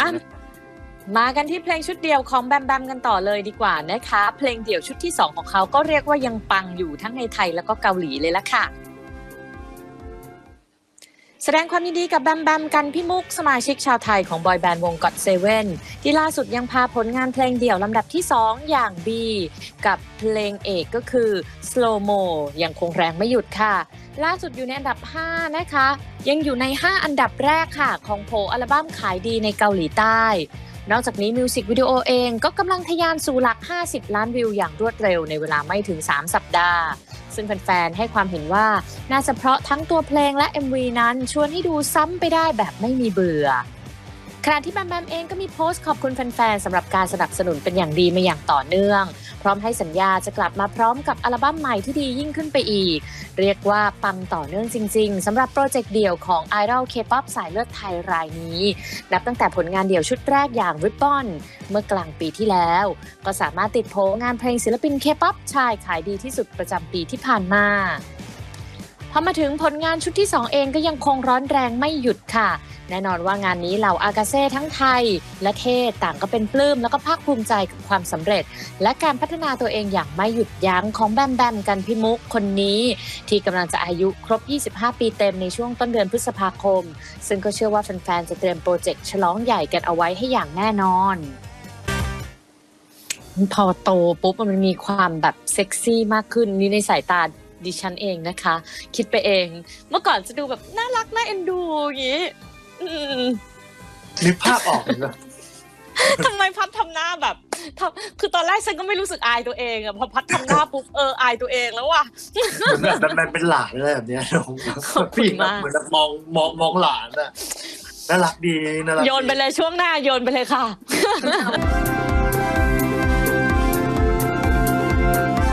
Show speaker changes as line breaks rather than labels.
อะมากันที่เพลงชุดเดียวของแบมแบมกันต่อเลยดีกว่านะคะ เพลงเดี่ยวชุดที่ 2 ของเขาก็เรียกว่ายังปังอยู่ทั้งในไทยแล้วก็เกาหลีเลยละค่ะ แสดงความยินดีกับแบมแบมกันพี่มุกสมาชิกชาวไทยของบอยแบนด์วงก็อดเซเว่นที่ล่าสุดยังพาผลงานเพลงเดี่ยวลำดับที่ 2 อย่าง B กับเพลงเอกก็คือ Slow Mo ยังคงแรงไม่หยุดค่ะ ล่าสุดอยู่ในอันดับ 5 นะคะ ยังอยู่ใน 5 อันดับแรกค่ะ ของโผอัลบั้มขายดีในเกาหลีใต้ นอกจากนี้มิวสิกวิดีโอเองก็กำลังทะยานสู่หลัก 50 ล้านวิวอย่างรวดเร็วในเวลาไม่ถึง 3 สัปดาห์ ซึ่งแฟนๆ ให้ความเห็นว่าน่าจะเพราะทั้งตัวเพลงและ MV นั้นชวนให้ดูซ้ำไปได้แบบไม่มีเบื่อขณะที่แบมแบมเองก็มีโพสต์ขอบคุณแฟนๆสำหรับการสนับสนุนเป็นอย่างดีมาอย่างต่อเนื่อง ร้อมให้สัญญาจะกลับมาพร้อมกับอัลบั้มใหม่ที่ดียิ่งขึ้นไปอีก เรียกว่าปังต่อเนื่องจริง ๆสำหรับโปรเจกต์เดี่ยวของไอดอลเคป๊อปสายเลือดไทยรายนี้ นับตั้งแต่ผลงานเดี่ยวชุดแรกอย่าง Ribbon เมื่อกลางปีที่แล้ว ก็สามารถติดโผงานเพลงศิลปินเคป๊อปชายขายดีที่สุดประจำปีที่ผ่านมาพอมาถึงผลงานชุดที่ 2 เองก็ยังคงร้อนแรงไม่หยุดค่ะ แน่นอนว่างานนี้เหล่าอากาเซ่ทั้งไทยและเทศต่างก็เป็นปลื้มแล้วก็ภาคภูมิใจกับความสำเร็จ และการพัฒนาตัวเองอย่างไม่หยุดยั้งของแบมแบมกันพิมุกคนนี้ ที่กำลังจะอายุครบ 25 ปีเต็มในช่วงต้นเดือนพฤษภาคม ซึ่งก็เชื่อว่าแฟนๆจะเตรียมโปรเจกต์ฉลองใหญ่กันเอาไว้ให้อย่างแน่นอนพอโตปุ๊บมันมีความแบบเซ็กซี่มากขึ้นนี่ในสายตาดิฉันเองนะคะ คิดไปเอง เมื่อก่อนจะดูแบบน่ารักน่าเอ็นดูอย่างงี้
นึกภาพออกเลยนะ
ทำไมพัดทำหน้าแบบทำคือตอนแรกฉันก็ไม่รู้สึกอายตัวเองอะพอพัดทำหน้าปุ๊บเอออายตัวเองแล้วว่ะ
เหมือนแบบมันเป็นหลานอะไรแบบเนี้ยน้อง
ขอบคุณมาก
เหมือนแบบมองมองมองหลานอะน่ารักดีน่ารักดี
โยนไปเลยช่วงหน้าโยนไปเลยค่ะ